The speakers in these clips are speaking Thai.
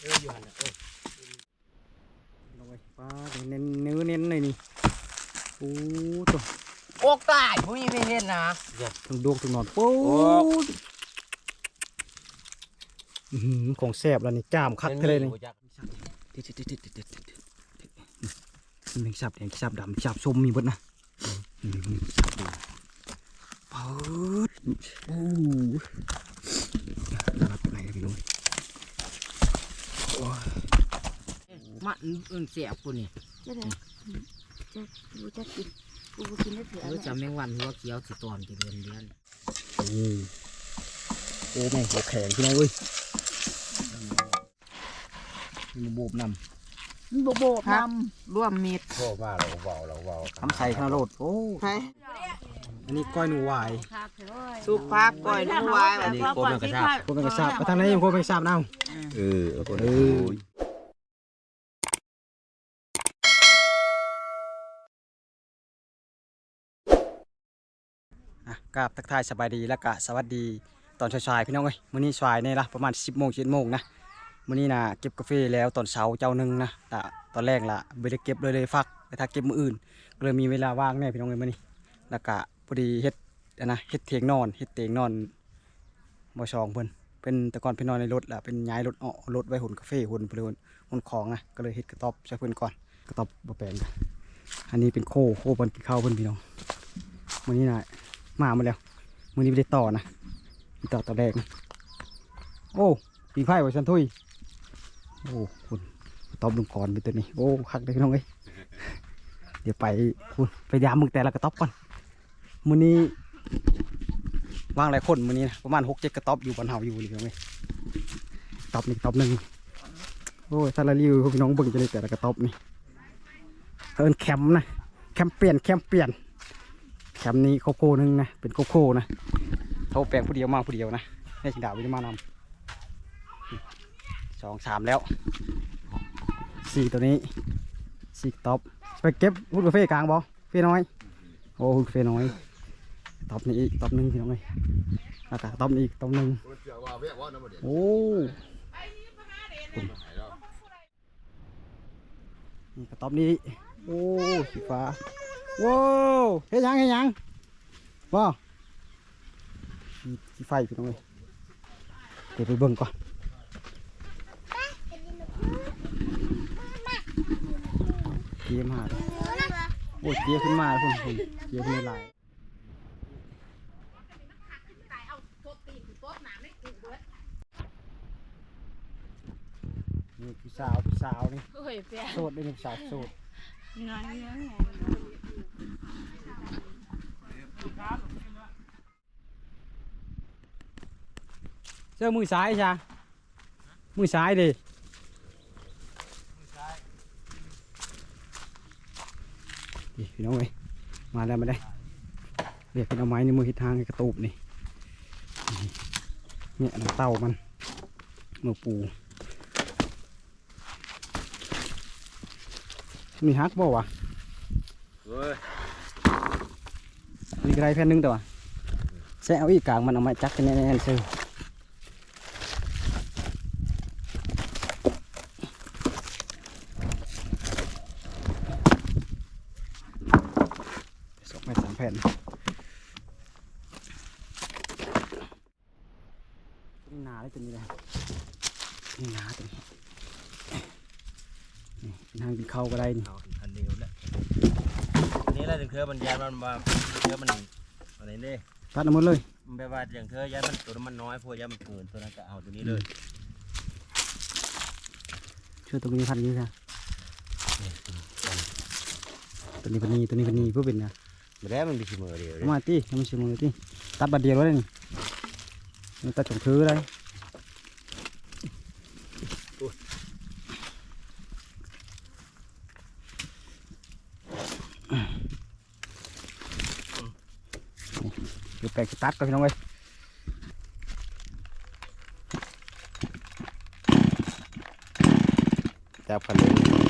เอออยู่หันน่ะเออลงไปป้าเน้นเนื้อเน้นเลยนี่โอ้ตัวโอกตายผู้หญิงไม่เห็นนะถึงดวงถึงนอนโอ้ยอื้อหือของแซ่บแล้วนี่จ้ามคักทะเลนี่ติดติดติดติดติดติดติดแมงสับแดงสับดำสับส้มมีเบดนะอืมสับดูเปิดโอ้รับไหนกันพี่น้อง มัน อื่นเสียบกูนี่จะได้จะกูจะกินกูบ่กินได้เถื่อเออจะแมงวันหัวเขียวสิตอนจะเดือนเดือนโอ้โอ้แม่งหัวแข็งพี่น้องเอ้ยมีโบบนมันโบโบทร่วมเม็ดโทษมาเราเบาเราเบาำทำใส่ข้าวโรดโอ้ำใครอันนี้ก้อยหนูหวายสุภาพก่อยลูกวายอันนี้โกนกระชากโคเป็นกระชับมาทางไหนยังโคเป็นกระชับเน่าเออโกนเออ กราบทักทายสบายดีแล้วก็สวัสดีตอนเช้าๆพี่น้องเอ้ยมื้อนี้สายนี่ละประมาณ 10โมง11โมงนะมื้อนี้นะเก็บกาแฟแล้วตอนเช้าเจ้าหนึงนะแต่ตอนแรกล่ะบ่ได้เก็บเลยเลยฟักไปถ้าเก็บมื้ออื่นก็เลยมีเวลาว่างแน่พี่น้องเอ้ยมื้อนี้แล้วก็พอดีเฮ็ดนะเฮ็ดเถียงนอนเฮ็ดเตียงนอนบ่ชองเพิ่นเป็นแต่ก่อนพิ่นอนในรถละเป็นย้ายรถออกรถไว้หุ่นกาแฟหุ่นเพิ่นหุ่นของนะก็เลยเฮ็ดกระต๊อบใส่เพิ่นก่อนกระต๊อบบ่แปลงกันอันนี้เป็นโคโคเพิ่นกินข้าวเพิ่นพี่น้องมื้อนี้น่ะ มาหมดแล้วมือนี้ไม่ได้ต่อนะมีต่อต่อแรกนะโอ้ปีไพ่ไว้ชันทุยโอ้คุณตอบลุงกรไปตัวนี้โอ้คักเลยพี่น้องเอ้ยเดี๋ยวไปคุณไปยามมึงแต่ละกระต๊อบก่อนมือนี้ว่างหลายคนมือนี้นะประมาณหกเจ็ดกระต๊อบอยู่บนเฮาอยู่นี่พี่น้องเอ้ยต๊อบนี่กระต๊อบหนึ่งโอ้ยถ้าเรารีวิวพี่น้องเบิ่งจะได้แต่ละกระต๊อบนี่เอินแคมป์นะแคมป์เปลี่ยนแคมป์เปลี่ยน แคมป์นี้โคโค่หนึงนะ เป็นโคโค่นะเขาแปลงผู้เดียวมาผู้เดียวนะแม่ชิงดาววิมานำสองสามแล้วสี่ตัวนี้สี่ท็อปไปเก็บพุดกาแฟกลางบอเฟน้อย โอ้พุดกาแฟน้อยท็อปนี่อีกท็อปหนึ่งพี่น้องเอ้ยแล้วก็ท็อปนี้อีกท็อปหนึ่งโอ้นี่ก็ท็อปนี้ โอ้สีฟ้า ว้าวเฮ็ดหยังเฮ็ดหยังว้าวมีขี้ไฟพี่น้องเอ้ยเดี๋ยวไปเบิ่งก่อนเกียร์มาเลยโอ้ยเกียร์ขึ้นมาแล้วพุ่นพุ่นเกียร์ขึ้นมาหลายนี่ผู้สาวผู้สาวนี่เฮ้ยเปียโสดเลยนี่ผู้สาวโสดงานเงี้ย เสื้อมือซ้ายจ้ะมือซ้ายดินี่พี่น้องเอ้ยมาแล้วมาได้เรียกเป็นเอาไม้ในมือทิศทางให้กระตูบนี่นี่เนี่ยน้ำเต้ามันมือปูมีฮักบ่วะเว้ย มีกระไรแผ่นหนึงแต่ว่าแซะเอาอีกกลางมันเอาม้จักกันแน่ๆซื้อสองแผ่นสามแผ่นนี่หนาเลยตัวนี้เลยนี่นาตัวนี้นี่นทางกินข้าวก็ได้นี่เอาอันเดียวแหละนี่แหละถึงเธอมันยานมันมา เธอมันอะไรนี่ตัดเอาหมดเลยมันแปลว่าอย่างเธอยานมันตัวมันน้อยพวกยานมันเกินตัวนั้นก็เอาตัวนี้เลยช่วยตัวนี้พันนี้ค่ะตัวนี้พันนี้ตัวนี้พันนี้เพื่อเป็นนะมาแล้วมันมีขี้มือเดียวเลยเอามาตีให้มันชิมือตีตัดบัดเดียวเลยนี่มันตัดของถือเลยเดี๋ยว แปลงสิตัดก็พี่น้องเอ้ย จับคันเลย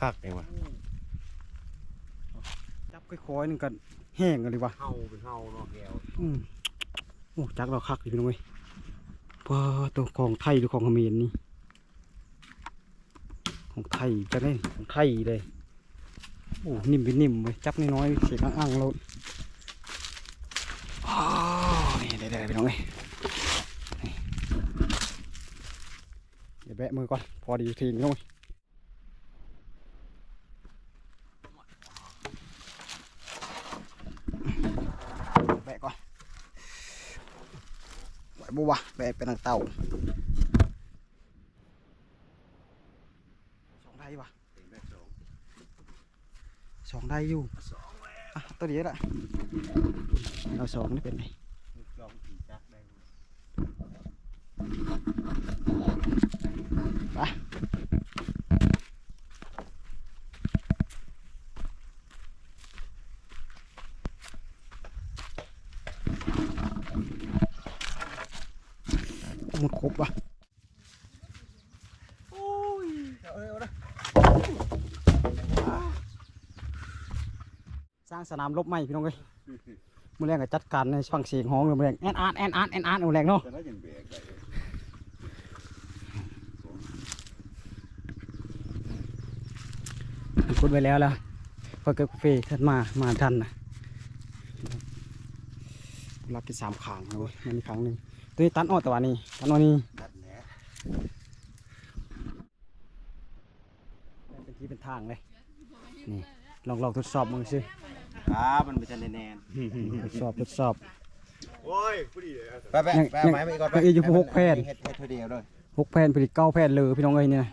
คักเองว่ะ จับ ค่อยๆนึงกันแห้งกันดีวะเฮาเป็นเฮาเนาะแก้วอืมโอ้จักเราคักอยู่พี่น้องเว้ยว้าตัวของไทยหรือของเขมรนี่ของไทยจะได้ของไทยเลยโอ้นิ่มเป็นนิ่มเว้ยจับน้อยๆเสียงอ่างๆเราอ้าวนี่ได้ๆพี่น้องเว้ยนี่เดี๋ยวแบะมือก่อนพอดีทีนึงน้องเว้ยแบะก่อนไหว บุวะแบะเป็นทางเต่าสองได้ปะสองได้อยู่อะตัวเดียวละเอาสองนี่เป็นไง ลองขี่จักได้ มันครบวะสร้างสนามรบใหม่พี่น้องเอ้ยมือแรงก็จัดการในฟังเสียงห้องเลยมือแรงแอนอาร์แอนอาร์แอนอาร์มือแรงเนาะแต่ถ้ายังเบรกได้พูดไปแล้วแล้วพอเกิดกาแฟท่านมามาทันนะรับกินสามขางนะเว้ยมันมีครั้งหนึ่ง ตัวนี้ตันออกแต่ว่านี่ตันออกนี่นัดแหนเป็นที่เป็นทางเลยนี่ลองลองทดสอบมึงสิอ่ามันเป็นจันแน่นทดสอบทดสอบโอ้ยผู้ดีเลยๆไปไปยังไปเอาไม้ไปก่อนไปยังอยู่หกแผ่นเฮ็ดเฮ็ดเท่าเดียวเลยหกแผ่นผลิตเก้าแผ่นเลยพี่น้องเอ้ยเนี่ยนะ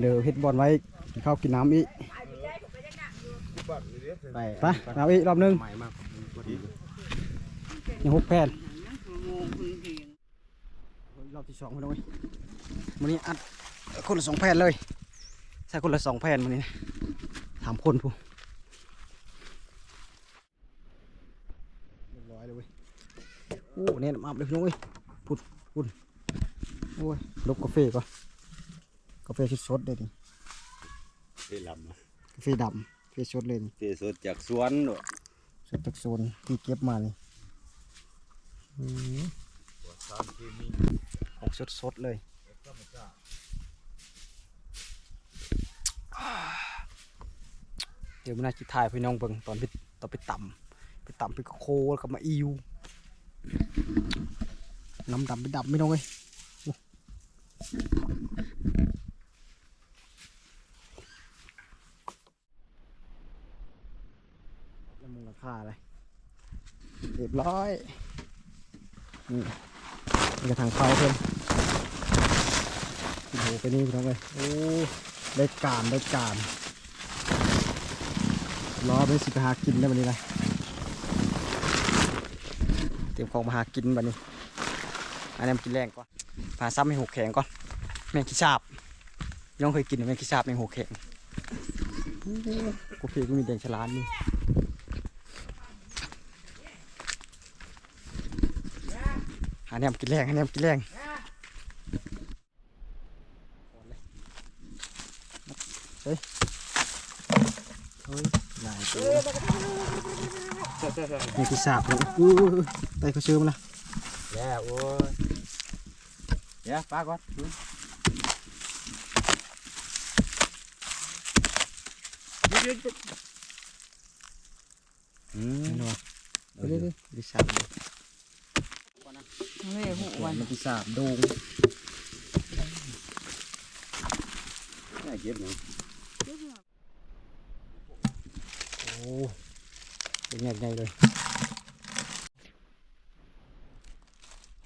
เดี๋ยวเฮ็ดบอลไว้กินข้าวกินน้ำอีกไปไปเอาอีกรอบหนึงใหม่มากพอดียังหกแผ่น รอบที่สองพี่น้องเอ้ยวันนี้อัดคนละสองแผ่นเลยใส่คนละสองแผ่นวันนี้นะถามคนผู้เรียบร้อยเลยเว้ยโอ้เนี่ยน้ำอับเลยพี่น้องเอ้ยพุ่นพุ่นโอ้ยลบกาแฟก่อนกาแฟสดๆเลยนี่เอ้ลำกาแฟดำกาแฟสดเลยนี่เตสดจากสวนเนอะสดจากโซนที่เก็บมานี่อืม ออกสดๆเลยเดี๋ยวมันน่าจะถ่ายพี่น้องเบิ่งตอนไปตอนไปต่ำไปต่ำไปโคแล้วก็มาอิวน้ำดำไปดำไม่น้องเอ้ยโอ้แล้วมูลค่าอะไรเรียบร้อย นี่นี่กระถางเผาเพิ่มโอ้โหไปนี่พี่น้องเอ้ยโอ้ได้การได้การรอไปสิไปหากินได้วันนี้เลยเตรียมของมาหากินบันนี้อันนี้มันกินแรงก่อนพาซ้ำให้หกแข็งก่อนแมงขี้ชาบน้องเคยกินไหมแมงขี้ชาบแมงหกแข็งกูเพียก็มีแดงฉลาดนี่ แรงหาแนมกินแรงเฮ้ยเฮ้ยหลายตัวนี่ที่สาบเลย นอืมเนาะไปเรื่อยๆที่สาบเลยเฮ้ยหูวันมันที่สาบโดงน่าเก็บหน่อยโอ้เป็นไงไงเลย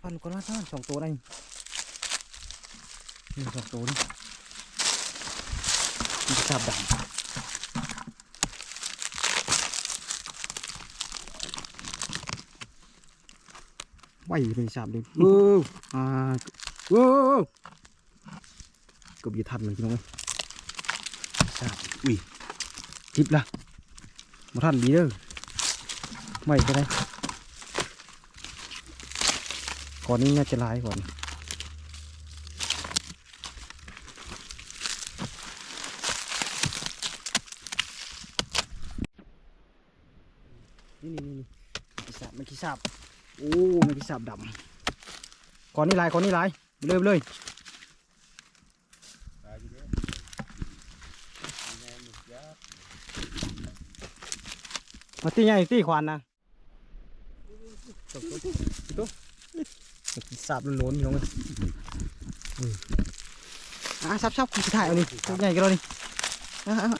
ฟันก่อนว่าท่านสองตัวนี่นี่สองตัวนี่มันที่สาบดำ ว้ไม่ทราบเลยเอออ่าเออก็บีทันมันพี่น้องทราบอุ้ยจิปละมาทันดีเด้อไม่ก็ได้ก่อนนี้น่าจะลายก่อนนี่นี่นี่ขี้สาบมันขี้สาบ โอ้แมงขี้สาบดำก่อนนี่ลายก่อนนี่ลายไปเลยไปเลยมาตีไงตีควานนะตุ๊กตุ๊กตุ๊กขี้สาบล้นๆพี่น้องเอ้ยอะซับซับคุณถ่ายเอานี่ตัวใหญ่กันแล้วนี่อะอะ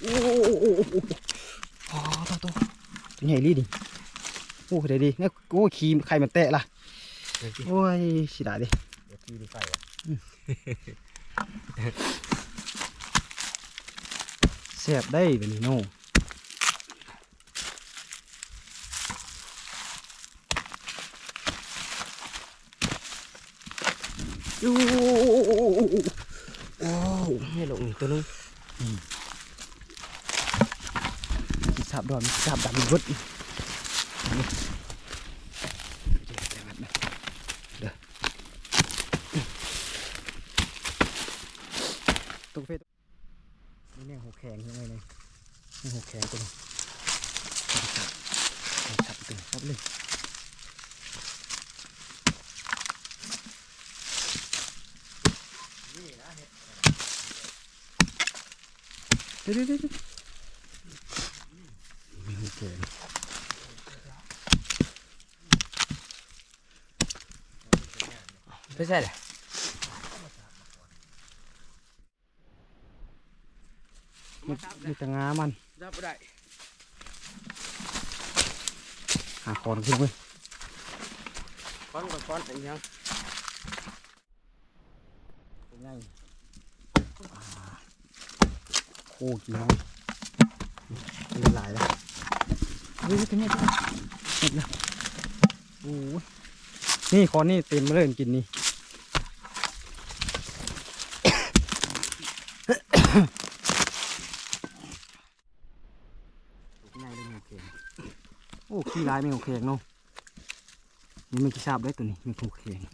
โอ้โหโอ้โหโอ้โหโอ้โหอ๋อตัวตัวตัวใหญ่รีดิ โอ้เดี๋ยวดีเนี่ยโอ้ขี้ไข่มันแตะล่ะโอ้ยสิได้ดิเดี๋ยวพี่ดูไฟอะแซ่บได้แบบนี้โน่โอ้โหโอ้โหนี่ลงตัวนึงขี้สาบดอนขี้สาบดำมั นี่เบิดเด้อตุ๊กเฟสนี่แม่งหัวแข็งยังไงเนี่ยแม่หัวแข็งตัวนี้ชับตึงชับเลยเดี๋ยวเดี๋ยวเดี๋ยวแม่งหัวแข็ง ไม่ใช่เลยมันมีแต่งามันรับได้หาคอนขึ้นเว้ยก้อนกับก้อนเป็นยังง่ายโคกี่น้องเป็นหลายแล้วเฮ้ยเป็นไงเป็นไงหมดแล้วโอ้ยนี่คอนนี่เต็มมาเลยกินนี่ ง่ายเลยไม่โอเค โอ้ขี้ลายไม่โอเคเนาะนี่ไมันขี้ทราบได้ตัวนี้ไม่โอเคนี่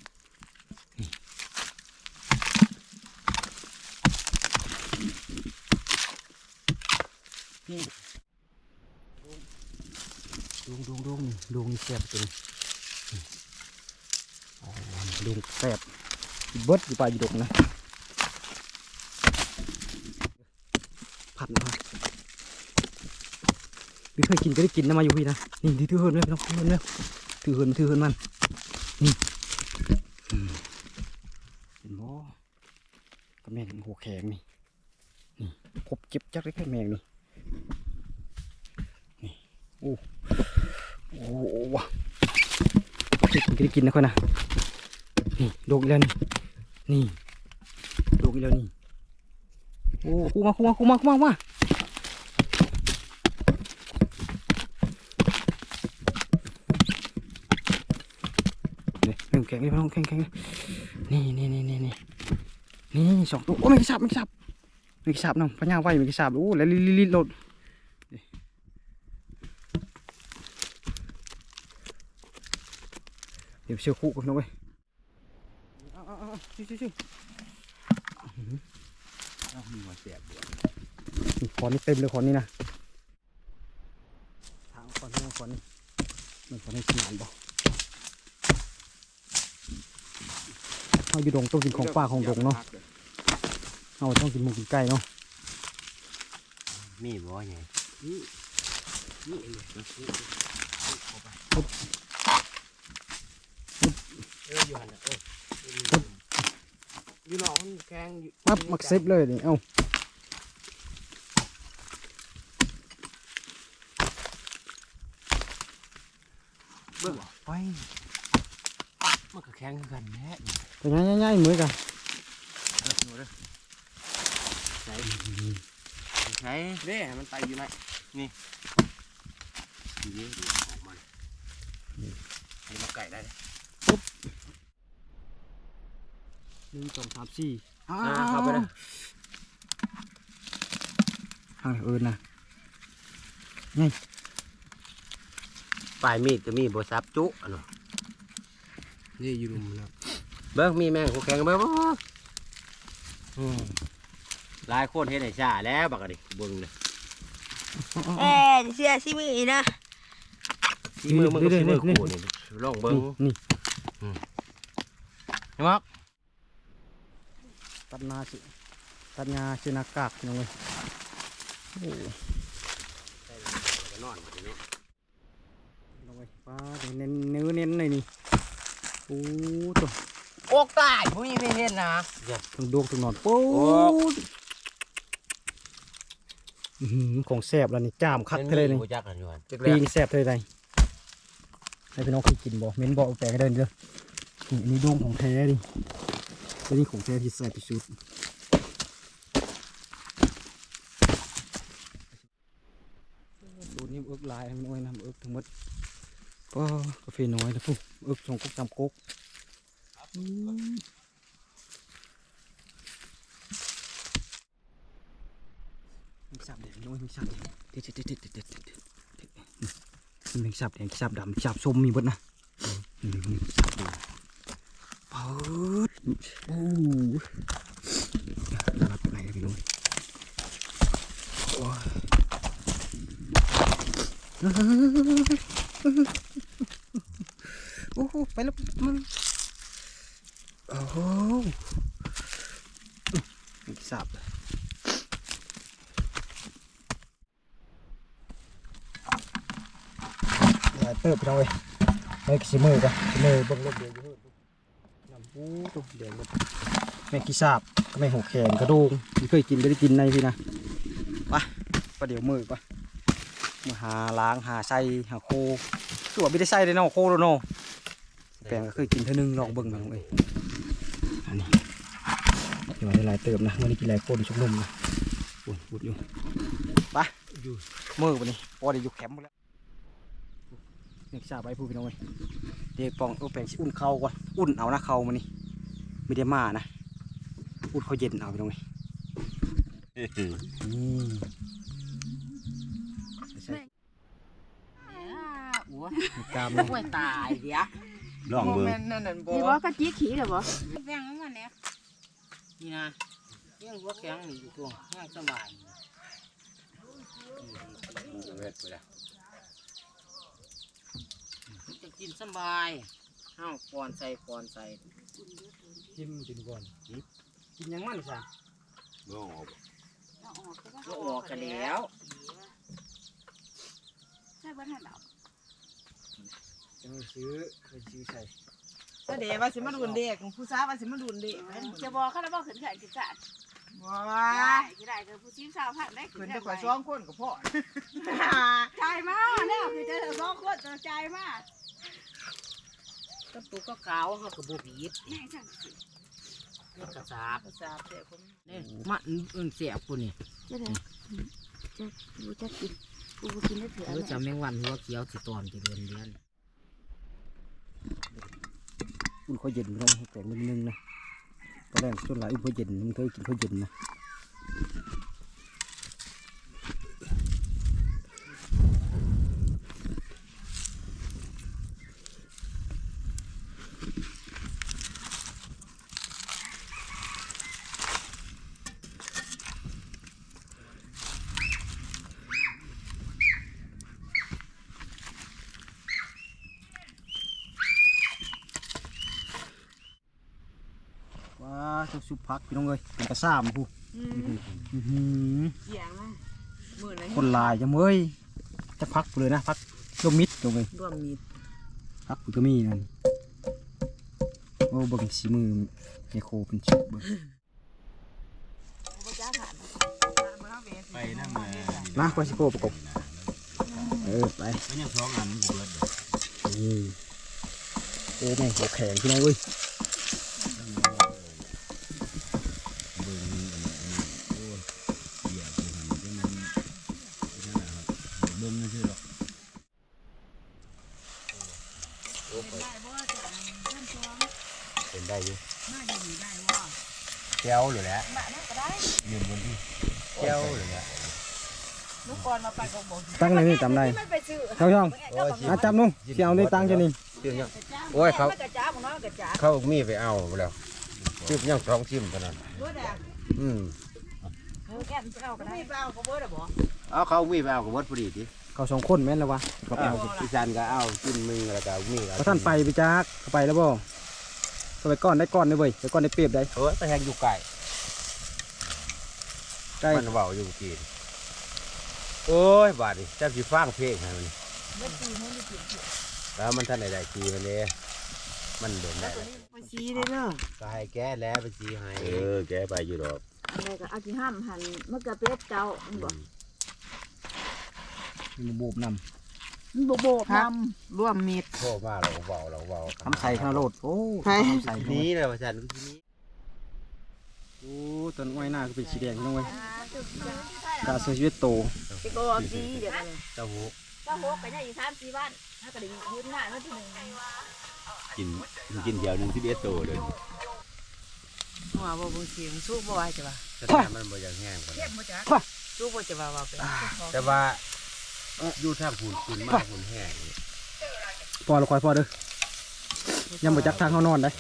นี่ดวงดวงดวงนี่ดวงแสบตัวนี้ดวงแสบเบิดอยู่ปลายอยู่ดกนะผัดนะครับ พี่ เคยกินก็ได้กินนะมาอยู่พี่นะนี่ที่ถือเฮินเลยน้องเฮินเลยถือเฮินถือเฮินมันนี่เห็นบ่ก็แมงหัวแข็งนี่นี่ครบเจ็บจักได้แค่แมงนี่นี่โอ้โอ้วะเคยกินก็ได้กินนะค่อยนะนี่โดกอีแล้วนี่นี่โดกอีกแล้วนี่โอ้คู่มาคู่มาคู่มาคู่มาคู่มา นี่หนึ่งแข็งนี่พี่น้องแข็งแข็งนี่นี่นี่นี่นี่นี่สองตัวโอ้ไม่กระชับไม่กระชับไม่กระชับน้องพญาไว้ไม่กระชับโอ้แล้วลิลิลิหลดเดี๋ยวเชื่อคู่กันน้อาเอาเอาชิชิชิมีหัวแสบด้วยนี่ขอนนี่เต็มเลยขอนนี่นะทางขอนนี่ขอนนี่มันขอนนี่ขนาดบ่ เอาอยู่ดงต้องกินของป่าของดงเนาะเอาต้องกินหมูกินไก่เนาะมีบ่ไงเอออยู่หันน่ะเอออยู่นอกมันแข็งอยู่ปั๊บมักเซฟเลยนี่เอ้าเบิ่งไฟมันก็แข็งคือกันแหละไปง่ายๆๆเหมือนกันใช่เด้มันไตอยู่ไหนทีนี้ดูออกมาให้มาไก่ได้เลยหนึ่งสองสามสี่อ่าเข้าไปเลยทางเอิญนะปลายมีดก็มีบ่ซับจุอันนั้ นนี่อยู่รุมนะเบิ้งมีแมงหัวแข็งเบิ้งบ่อืมหลายคนเฮ็ดให้ชาแล้วบักกะดิเบิ่งเลยเอ้ยเสียสิมีนะที่มือมึงกับนี่ที่มือนี่กูนี่ลองเบิ้งนี่เห็นมั้ยตัดนาสิตัดงาชินากากพี่น้องเอ้ยโอ้นอนอยู่เนาะพี่น้องเอ้ยป้าเดี๋ยวเน้นเนื้อเน้นเลยนี่โอ้ตัวโอกตายผู้หญิงไม่เห็นนะถึงดวงถึงนอนโป๊โอ้ดอื้อหือของแซ่บแล้วนี่จ้ามคักเท่าเลยนี่บ่จักกันอยู่หั่นจักปีแล้วงแซ่บเท่าไรให้พี่น้องเคยกินบ่เม้นบ่เอาแปลงให้เดินเด้อนี่อันนี้ดวงของแท้ดิตัวนี้ของแท้ที่แซ่บที่สุดดูนี่เอิกลายมันน้อยนะเอิกทั้งหมด ก็กาแฟน้อยนะปุ๊เอิกสองกุ๊กจำกุ๊กมมีสับแดงน้อยมีสับแดงเด็ดเด็ดเด็ดเด็ดเด็ดเด็ดเด็ดมีแมงสับแดงสับดำสับส้มมีเบดนะอืมสับแดงเปิดโอ้รับไหนกันพี่น้องโอ้ยโอ้โหไป แล้วมันโอ้โหมีสับหลยเติบไปน้องเว้ยไอ้ขี้มือกันมือเบิ่งรถเดียวอยู่เฮ้ยน้ำปูตุ๊บเดียวมดแม่ขี้สาบก็แม่หัวแขนกระดูกที่เคยกินไม่ได้กินในพี่นะไปประเดี๋ยวมือไปมาหาล้างหาไส้หาโคคือว่าไม่ได้ไส้เลยเนาะโคแล้วเนาะ ลงก็เคยกินเท่านึงลองเบิ่งมาน้องเอ้ยอันนี้เดี๋ยวได้หลายเติบนะวันนี้กินหลายคนชุกนมนะปุ่นปุ่นอยู่ไปอยู่มือวันนี้พอได้อยู่แคมป์หมดแล้วเด็กสาวไปพูดพี่น้องเว้ยเด็กปองเอาแปลงสิอุ่นเขาก่อนอุ่นเอานะเขามันนี่ไม่ได้มานะอุ่นเขาเย็นเอาพี่น้องเว้ยนี่ใส่อ้วกล้ามห่วยตายเดี๋ยว ลองเบิ่งแม่นนั่นนั่นบ่นี่บ่กะจี้ขี้เหรอบ่แบ่งมันก่อนเนี่ยนี่นะยังหัวแข็งนี่อยู่ตัวยังสบายเวทไปแล้วจะกินสบายเอ้าปอนใส่ปอนใส่จิ้มกินก่อนกินยังมันซะลองเอาก็ออกกันแล้วใช่บ่ทันดอก จะไปซื้อไปซื้อใส่ก็เดี๋ยวว่าสิมาดุนเด็กผู้สาวว่าสิมาดุนเด็กจะบอกเขาแล้วบ่ขึ้นเขื่อนกินซะบ่ว่าได้สิได้คือผู้ชิมสาวพักได้ขึ้นได้กว่าสองคนกับพ่อจ่ายมาแล้วคือจะสองคนจะจ่ายมาก็ตุกก็ขาวเขาก็บ่ผิดแม่จังสินี่กระสาบภาษาเด็กคนนี่มันเอื่นเสียบกูนี่จะได้จะบ่จะกินกูบ่กินได้เถื่อเออจะแมงวันหัวเขียวสิตอนจะเดือนเดือน อุ่นข้าเย็นพี่น้องแปลงนิดนึงนะตอนแรกส่วนหลายอุ่นข้าเย็นมึงเคยกินข้าเย็นนะ ว้าชุบชุบพักพี่น้องเอ้ยเป็นกระซ่ามผู้อื้อหือเสียงมือไหนคนหลายจังเว้ยจะพักเลยนะพักร่วมมิดตรงเลยร่วมมีดพักก็มีนั่นโอ้เบิ่งสีมือไมโครเป็นชุบเบิ่งไปนั่งมานะควาสิโคประกบเออไปไม่ยังสองอันอยู่เบิดนี่โอ้แม่งหัวแข็งพี่น้องเว้ย เบิ่งอันนี้อันนี้โอ้ยเหี้ยคือหันเป็นนั้นนั่นแหละครับเบิ่งนั่นคือหรอกเป็นได้อยู่แก้วหรือแหละยืนบนที่แก้วหรือแหละ ลูกก่อนมาไปกบ ตั้งในนี่จำได้ช่องช่องอาจับนุ่งเที่ยวนี่ตั้งจะนี่โอ้ยเขากระจ้าของน้องกระจ้าเขามีไปเอาแล้วชิมยังสองชิมเท่านั้นเบิดอะอืมแก้มเจ้ากันได้ไม่เปล่าก็เบิดอะบ่เอาเขามีไปเอากับวัดพอดีทีเเขาสองคนแม่นแล้ววะกับเอาเอาพี่ชันก็เอากินมึงแล้วก็มีพระท่านไปไปจักไปแล้วบ่ก็ไปก่อนได้ก่อนได้เว้ยไปก่อนได้เปรียบได้เออไปแทงอยู่ไก่ใกล้มันเบาอยู่กิน โอ้ยบาดนี่เจ้าสิฟังเพลงให้มันแล้วมันท่านใดๆกีมันเด้มันโดนได้ไปชี้ได้เด้อก็ให้แก้แล้วไปสีให้เออแก้ไปอยู่ดอกอะไรก็เอาที่ห้ามหันมะเขือเป็ดเจ้ามันบ่มีบูบนมันบ่โบกนร่วมมิตรโทษมาเราเบาเราเบาำทำใส่ข้าวโรดโอ้ใช่ทำใส่นี้เลยว่าฉันทีนี้ โอ้ต้นไม้หน้าก็เป็นสีแดงพี่น้องเว้ย กาเสียชีวิตโตำสิโกซีเดี๋ยวนี้เจ้าหูเจ้าหกไปได้อีก3 4วันถ้าก็ได้ยืนหน้ามาที่หนึ่งกินกินเดียวหนึ่งที่เดียโตเลยว่าบ่เบิ่งเสียงสู้บ่ว่าจะว่าแต่ถ้ามันบ่อย่างแห้งกว่านั้นสู้บ่จะว่าว่าเป็นแต่ว่าอยู่ทางผุนคุณมากผุนแห้งพอเราคอยพอเด้อยังบ่จักทางเขานอนได้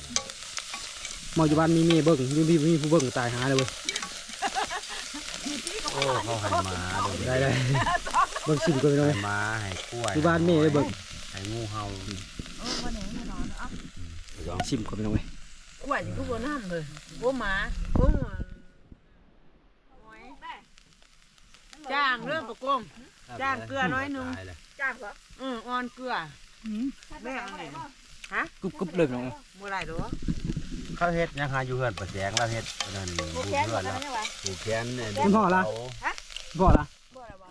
หมออยู่บ้านมีเมียเบิ่งมีมีมีผู้เบิ่งตายหาเลยเว้ยโอ้ เขาให้มาเดี๋ยวได้ได้เบิ่งสิ่งก็พี่น้องให้เว้ยมาให้กล้วยอยู่บ้านเมียได้เบิ่งให้งูเห่าชิมก็พี่น้องเว้ยกล้วยนี่ก็บ่น้ำเลยบ่หมาบ่จ้างเรื่องประกงจ้างเกลือน้อยหนึ่งตายเลยจ้างเหรออืออ่อนเกลือแม่เอาเลยกรุบกรุบเลยพี่น้องเว้ยบ่ได้ดอก เขาเฮ็ดยังหาอยู่เฮือนประแจงแล้วเฮ็ดนั่นโบบูแขนเฮืบ่อนได้แล้วไหมวะบูแขนเนี่ยคุณพ่อล่ะ พ่อละบ่ได้บ่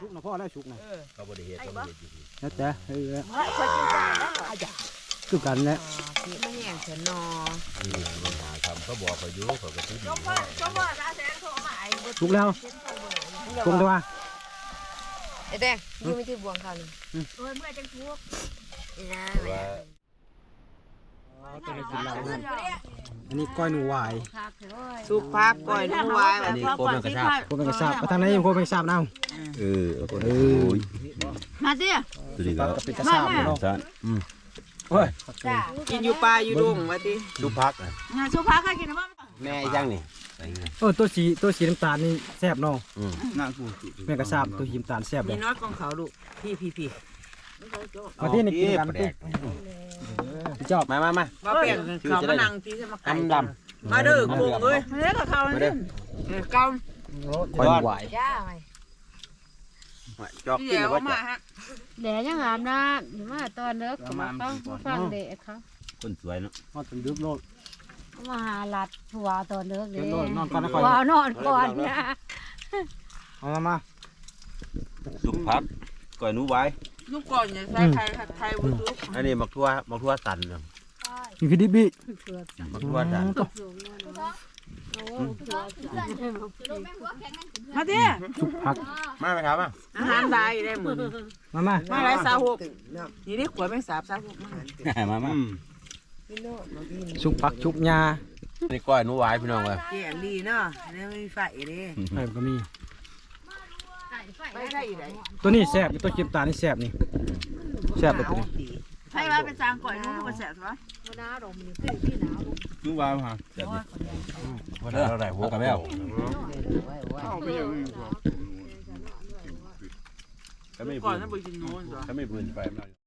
ชุกนะพ่อแล้วชุกนะเออเขาบ่ได้เฮ็ดเขาบ่ได้เฮ็ดอยู่ดีแล้วแต่เฮ้ยคนกินจ้างแล้วคือกันแหละพี่ไม่แย่งฉันนอนี่ปัญหาทำเขาบอกเขาอยู่เขาก็ที่ดีก็ว่าก็ว่าตาแสนโทรมาไอ้บ่ชุกแล้วคงได้ว่าไอ้แดงอยูไม่ที่บวงเขานี่เอ้ยเมื่อจังทุกนี่นะแต่ว่า อันนี้ก้อยหนูหวายสุภาพก่อยนุ่งไว้อันนี้โคมมันกระชากโคเป็นกระซาบไปทางไหนยังโคเป็นกระซาบเน่าเออเอาคนเอโอ้อยมาสิตัวนี้ก็ก็เป็นกระซาบเนาะซะอืมโอ้ยจ้ากินอยู่ป่าอยู่ดงว่าติลูกพักน่ะงานสุภาใครกินบ้างแม่ยังนี่ไปไงเออตัวสีตัวสีน้ำตาลนี่แซ่บเนาะอืมแม่กระซาบตัวสีน้ำตาลแซ่บเลมียน้อยของเขาลูกพี่พี่พี่มาที่นี่กินกันติ พี่จอบมามามามาเปลี่ยนเขามานั่งพี่จะมาไก่ดำดมาเด้อโกงเอ้ยเฮ้ยกับเขามาเด้อเออเก้าก้อยหนูหวายจ้าไหมจอกพี่กินแย่แล้วมาจ้ะฮะแดดยังอาบน้ำอยู่มาตอนเลิกเขามาฟังฟังเด็กเขาคนสวยเนาะนอนจนดึกโลดเขามาหาหลัดผัวตอนเลิกเด็เดี๋ยวโลดนอนก่อนนะคอยว้าวนอนก่อนนะเอามามาลูกพักก่อยหนูไว้ ลูกก่อนอย่าใส่ไทยไทยบุตุอันนี้มักทั่วมักทั่วตันเนาะกินคือดิบบี้มักทั่วตันมาดิชุกผักมาไปครับมาอาหารได้ได้หมดมามามาไรสาวหกนี่นี่ขวดแม่งสาบสาวหกมามามาชุกผักชุกหญ้านี่ก้อยหนูไว้พี่น้องเว้ยเกี่ยดีเนาะเนี่ยมีไฟเด้ไข่ก็มี ไฟได้อีกไดตัวนี้แซ่บตัวเค็มตาลนี่แซ่บนี่แซ่บเลยตัวนี้ใครว่าเป็นจางก่อยนู้นก็แสบวะหนาวดมอยู่ที่ที่หนาวหนูไว้มาเดี๋ยวนี้วันนั้นเราได้หัวกับแมวก็ไม่ก่ปือนนถ้าไปกินนู้นก็ไม่ปืนไปมัน